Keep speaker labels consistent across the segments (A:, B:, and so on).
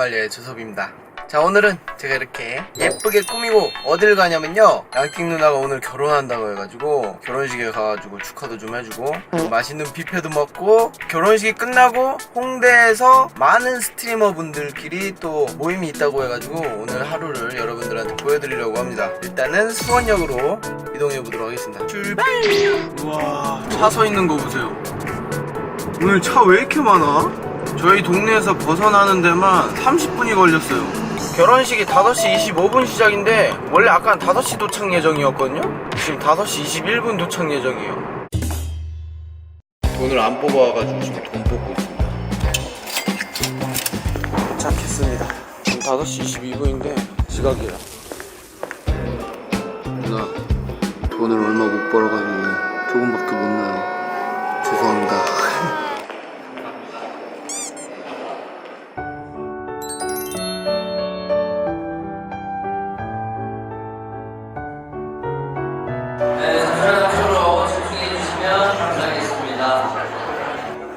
A: 말려의 조섭입니다. 자 오늘은 제가 이렇게 예쁘게 꾸미고 어딜 가냐면요. 양띵 누나가 오늘 결혼한다고 해가지고 결혼식에 가가지고 축하도 좀 해주고 또 맛있는 뷔페도 먹고 결혼식이 끝나고 홍대에서 많은 스트리머 분들끼리 또 모임이 있다고 해가지고 오늘 하루를 여러분들한테 보여드리려고 합니다. 일단은 수원역으로 이동해 보도록 하겠습니다. 출발! 우와 차 서 있는 거 보세요. 오늘 차 왜 이렇게 많아? 저희 동네에서 벗어나는 데만 30분이 걸렸어요. 결혼식이 5시 25분 시작인데 원래 아까 5시 도착 예정이었거든요? 지금 5시 21분 도착 예정이에요. 돈을 안 뽑아와가지고 지금 돈 뽑고 있습니다. 도착했습니다. 지금 5시 22분인데 지각이야. 누나, 돈을 얼마 못 벌어가지고 조금밖에 못 나요. 죄송합니다.
B: 네, 잠시만 앞으로 집중해 주시면 감사하겠습니다.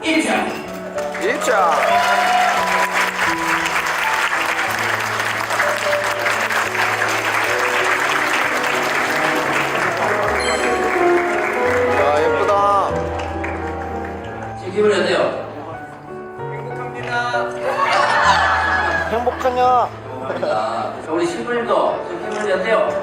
B: 1차
A: 입장! 야 예쁘다
B: 지금 기분이 어때요?
A: 행복하냐?
B: 자, 우리 신부님도 지금 기분이 어때요?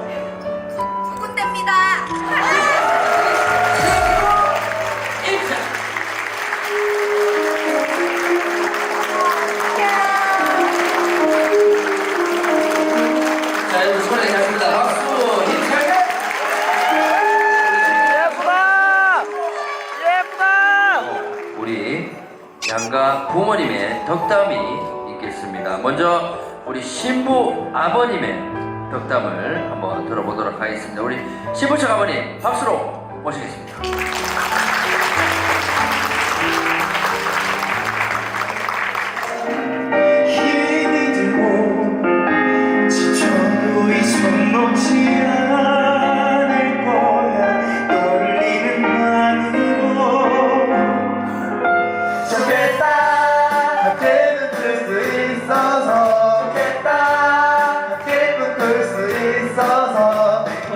B: 부모님의 덕담이 있겠습니다. 먼저 우리 신부 아버님의 덕담을 한번 들어보도록 하겠습니다. 우리 신부측 아버님 박수로 모시겠습니다.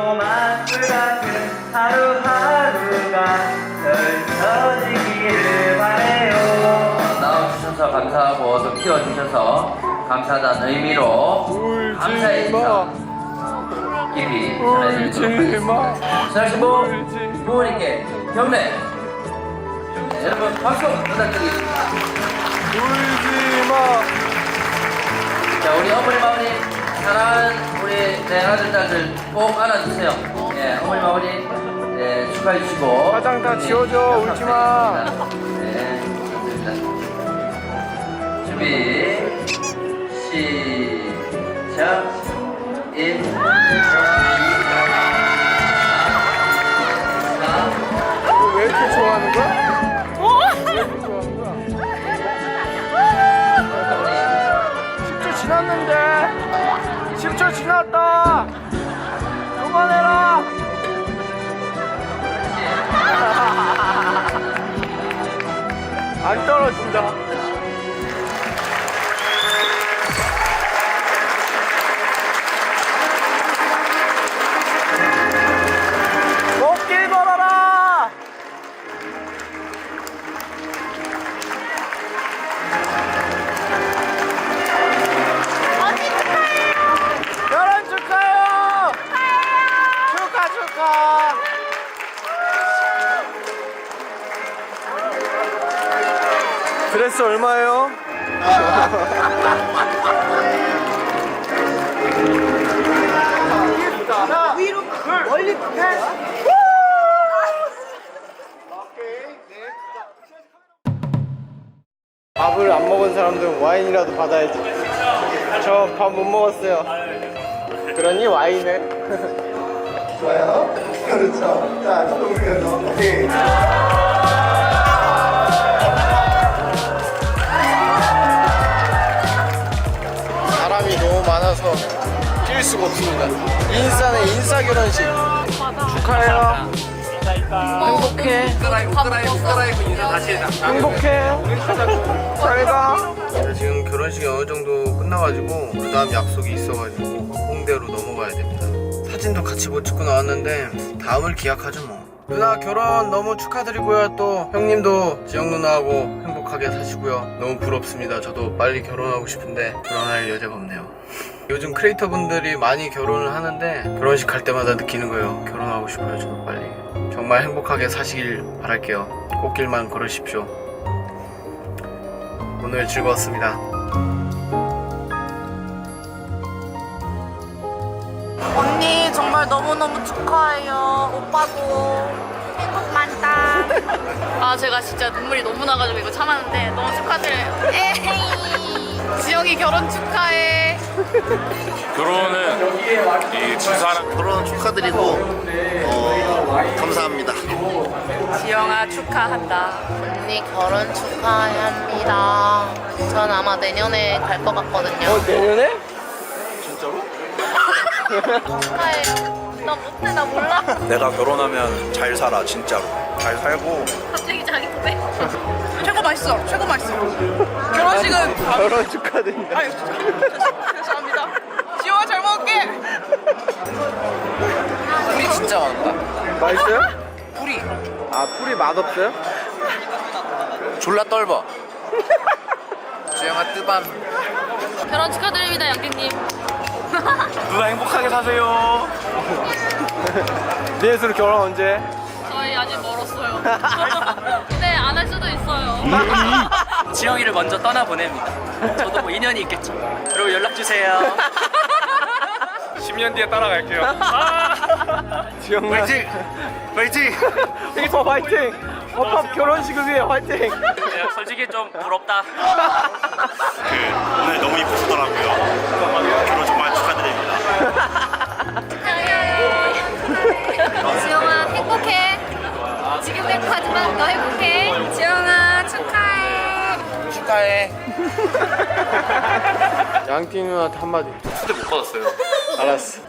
C: 있어서 고맙을 같은 하루하루가 펼쳐지기를 바래요.
B: 나와주셔서 감사하고 또 키워주셔서 감사하다는 의미로 감사의 인사 깊이 전해드리도록 하겠습니다. 부모님께 경례. 네, 여러분 박수 부탁드리겠습니다. 자, 우리 어머니 마머니 사랑하는 우리 네, 아들 딸들 꼭 안아주세요. 예, 어머니 마머니 네, 축하해 주시고
A: 화장 다 지워줘, 울지 마.
B: 네, 좋습니다. 준비 시작 1
D: 축하
A: 축하 드레스 얼마예요? 위로 멀리 밥을 안 먹은 사람들은 와인이라도 받아야지. 저 밥 못 먹었어요. 그러니 와인을.
C: 좋아요 그렇죠 자 조금 그려서 오케이
A: 사람이 너무 많아서 뛸 수가 없습니다. 인싸네 인싸 결혼식. 축하해요. 행복해.
B: 인사 다시.
A: 행복해. 잘 가. 네, 지금 결혼식이 어느 정도 끝나가지고 그 다음 약속이 있어가지고 홍대로 넘어가야 됩니다. 사진도 같이 못 찍고 나왔는데 다음을 기약하죠 뭐. 누나 결혼 너무 축하드리고요. 또 형님도 지영 누나하고 행복하게 사시고요. 너무 부럽습니다. 저도 빨리 결혼하고 싶은데 결혼할 여자가 없네요. 요즘 크리에이터 분들이 많이 결혼을 하는데 결혼식 갈 때마다 느끼는 거예요. 결혼하고 싶어요. 저도 빨리. 정말 행복하게 사시길 바랄게요. 꽃길만 걸으십시오. 오늘 즐거웠습니다.
D: 정말 너무너무 축하해요. 오빠도 행복 많다.
E: 아 제가 진짜 눈물이 너무 나가지고 이거 참았는데 너무 축하드려요. 에이. 지영이 결혼 축하해.
F: 결혼은 이 두 사람
G: 결혼 축하드리고 어, 감사합니다.
E: 지영아 축하한다.
H: 언니 결혼 축하합니다. 전 아마 내년에 갈 것 같거든요.
A: 내년에?
H: 축하해요. 나 못해, 나 몰라.
F: 내가 결혼하면 잘 살아 진짜로 잘 살고
E: 갑자기 자기 고백.
D: 최고 맛있어. 최고 맛있어. 결혼식은
A: 결혼 축하드립니다.
D: 아유 죄송합니다. 지호가 잘 먹을게.
B: 우리 진짜 많다.
A: 맛있어요?
D: 우리
A: 아 풀이 맛없어요?
B: 졸라 떨버. 주영아 뜨밤.
E: 결혼 축하드립니다 양띵님.
F: 누나 행복하게 사세요
A: 내수로 결혼 언제?
E: 저희 아직 멀었어요. 근데 안 할 수도 있어요.
B: 지영이를 먼저 떠나 보냅니다. 저도 뭐 인연이 있겠죠. 그리고 연락 주세요.
F: 10년 뒤에 따라갈게요
A: 지영 화이팅! 화이팅! 힐퍼 화이팅! 힙합 결혼식을 위해 화이팅!
B: 솔직히 좀 부럽다.
F: 그 오늘 너무 이쁘시더라고요 결혼 정말
E: 지영아 행복해. 지금 행복하지만 너 행복해. 지영아 축하해.
B: 축하해.
A: 양띵 누나한테 한마디
F: 근데 못 받았어요
A: 알았어.